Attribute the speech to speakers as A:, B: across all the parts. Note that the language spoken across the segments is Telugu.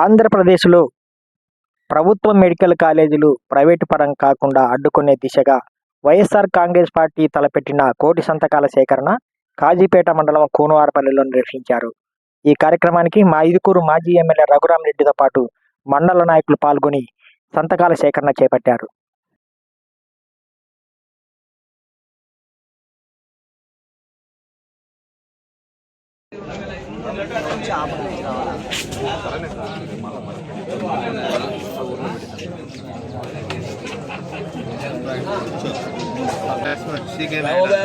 A: ఆంధ్రప్రదేశ్లో ప్రభుత్వ మెడికల్ కాలేజీలు ప్రైవేటు పరం కాకుండా అడ్డుకునే దిశగా వైఎస్ఆర్ కాంగ్రెస్ పార్టీ తలపెట్టిన కోటి సంతకాల సేకరణ కాజీపేట మండలం కూనవారపల్లిలో నిర్వహించారు. ఈ కార్యక్రమానికి మా ఇదుకూరు మాజీ ఎమ్మెల్యే రఘురామరెడ్డితో పాటు మండల నాయకులు పాల్గొని సంతకాల సేకరణ చేపట్టారు.
B: మంచి ఆపర్చునిటీ రావాలా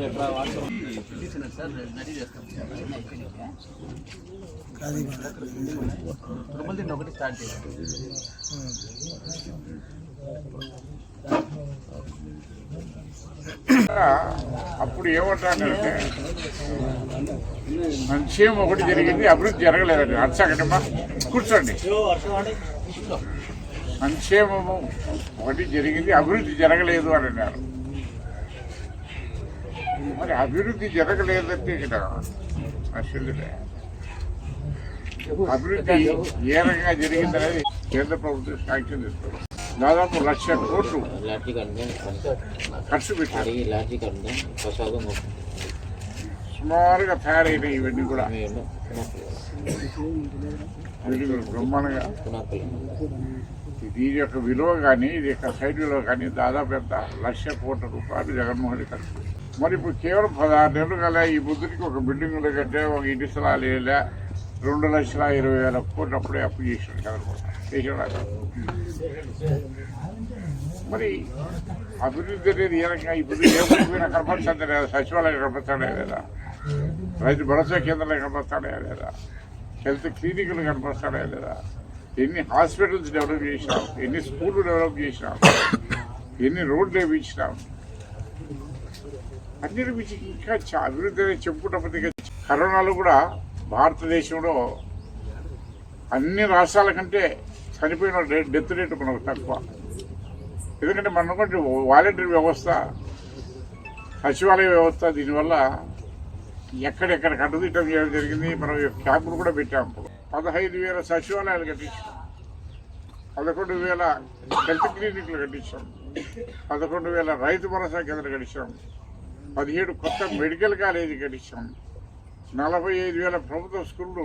B: ఎక్కడ వాట్సాప్ అప్పుడు ఏమంటానంటే సంక్షేమం ఒకటి జరిగింది అభివృద్ధి జరగలేదండి అర్చకటమ్మా కూర్చోండి. సంక్షేమము ఒకటి జరిగింది అభివృద్ధి జరగలేదు అని అన్నారు. మరి అభివృద్ధి జరగలేదంటే ఇక్కడ అసలు అభివృద్ధి ఏ రకంగా జరిగిందనేది కేంద్ర ప్రభుత్వం శాంక్షన్ చేస్తుంది. దాదాపు లక్ష కోట్లు ఖర్చు పెట్టారు.
C: ప్రసాదం
B: సుమారుగా తయారైనాయి ఇవన్నీ కూడా. కూడా బ్రహ్మాండంగా.
C: పునాపల్లి
B: దీని యొక్క విలువ కానీ ఇది యొక్క సైడ్ విలువ కానీ దాదాపు ఎంత? లక్ష కోట్ల రూపాయలు జగన్మోహన్ ఖర్చు మరి ఇప్పుడు కేవలం పదహారు నెలలు కల ఈ బుద్ధుడికి ఒక బిల్డింగ్ కట్టే ఒక ఇంటి స్థలాలు వేయలే రెండు లక్షల ఇరవై వేల కోట్లు అప్పుడే అప్పు చేసాడు కదా చేసాడు మరి అభివృద్ధి అనేది ఏ రకంగా ఇప్పుడు ఏ కనపడుతుంది లేదా? సచివాలయం కనపడతాడే లేదా? రైతు భరోసా కేంద్రాలు కనపడతాడే లేదా? హెల్త్ క్లినిక్లు కనపడతాడే లేదా? ఎన్ని హాస్పిటల్స్ డెవలప్ చేసినాం? ఎన్ని స్కూళ్ళు డెవలప్ చేసినాం? ఎన్ని రోడ్లు వేయించినాం? అన్ని ఇంకా అభివృద్ధి అనేది చెప్పుకుంటే కరోనాలో కూడా భారతదేశంలో అన్ని రాష్ట్రాల కంటే చనిపోయిన డెత్ రేటు మనకు తక్కువ. ఎందుకంటే మనం అనుకుంటే వాలంటరీ వ్యవస్థ సచివాలయ వ్యవస్థ దీనివల్ల ఎక్కడెక్కడ కట్టుదిట్టం చేయడం జరిగింది మనం క్యాంపులు కూడా పెట్టాము పదహైదు వేల సచివాలయాలు కట్టించాం. పదకొండు వేల హెల్త్ క్లినిక్లు కట్టించాం. పదకొండు వేల రైతు భరోసా కేంద్రాలు కట్టించాం. పదిహేడు కొత్త మెడికల్ కాలేజీ కట్టించాం. నలభై ఐదు వేల ప్రభుత్వ స్కూళ్ళు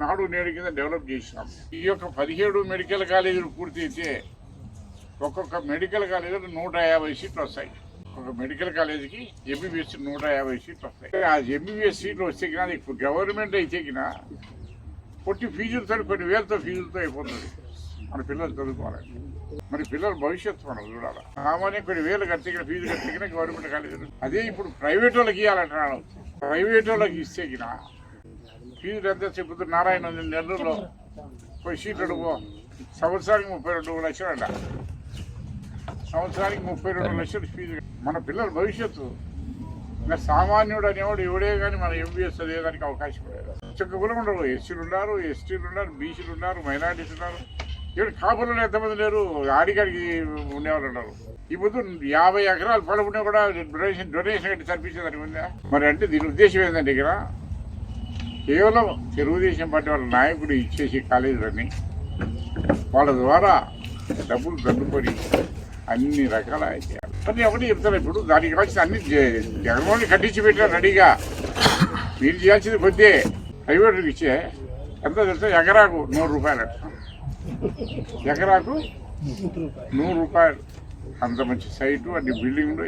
B: నాడు నేడు కింద డెవలప్ చేసినాం ఈ యొక్క పదిహేడు మెడికల్ కాలేజీలు పూర్తి అయితే ఒక్కొక్క మెడికల్ కాలేజీలో నూట యాభై సీట్లు వస్తాయి. ఒక మెడికల్ కాలేజీకి ఎంబీబీఎస్ నూట యాభై సీట్లు వస్తాయి. ఆ ఎంబీబీఎస్ సీట్లు వస్తే కానీ ఇప్పుడు గవర్నమెంట్ అయితే కినా కొట్టి ఫీజులతో కొన్ని వేలతో ఫీజులతో అయిపోతుంది. మన పిల్లలు చదువుకోవాలి. మరి పిల్లల భవిష్యత్తు మనం చూడాలి. సామాన్య కొన్ని వేలు కడితే ఇక్కడ ఫీజు కట్టిన గవర్నమెంట్ కాలేజీలు అదే ఇప్పుడు ప్రైవేట్ వాళ్ళకి ఇవ్వాలంటున్నాను ప్రైవేట్ వాళ్ళకి ఇస్తే కినా ఫీజులు ఎంత చెబుతుంది నారాయణ నెల్లూరులో. పోయి సీట్లు సంవత్సరానికి ముప్పై రెండు లక్షలు అంట. సంవత్సరానికి ముప్పై రెండు లక్షలు ఫీజు మన పిల్లల భవిష్యత్తు. ఇంకా సామాన్యుడు అనేవాడు ఎవడే కానీ మన ఎంబీఎస్ చదివేదానికి అవకాశం లేదు. చక్క కులం ఉండరు. ఎస్సీలు ఉన్నారు ఎస్టీలు ఉన్నారు బీసీలు ఉన్నారు మైనార్టీస్ ఉన్నారు. ఇక్కడ కాపులలో ఎంతమంది లేరు? ఆడికాడికి ఉండేవాళ్ళు ఉన్నారు. ఈ ముందు యాభై ఎకరాలు పొలం ఉన్నా కూడా డొనేషన్ డొనేషన్ కట్టి చనిపించేదానికి ఉందా? మరి అంటే దీని ఉద్దేశం ఏంటంటే ఇక్కడ కేవలం తెలుగుదేశం పార్టీ వాళ్ళ నాయకుడు ఇచ్చేసి కాలేజీలని వాళ్ళ ద్వారా డబ్బులు దండుకొని అన్ని రకాల చేయాలి. మరి ఒకటి చెప్తారు ఇప్పుడు? దానికి కావాల్సిన అన్ని జగన్మోహన్ కట్టించి పెట్టారు రెడీగా. మీరు చేయాల్సింది కొద్దే. ప్రైవేట్కి ఇచ్చే. ఎంత తెలుసా? ఎకరాకు నూరు రూపాయలు. ఎకరాకు నూరు రూపాయలు. అంత మంచి సైటు అన్ని బిల్డింగ్లు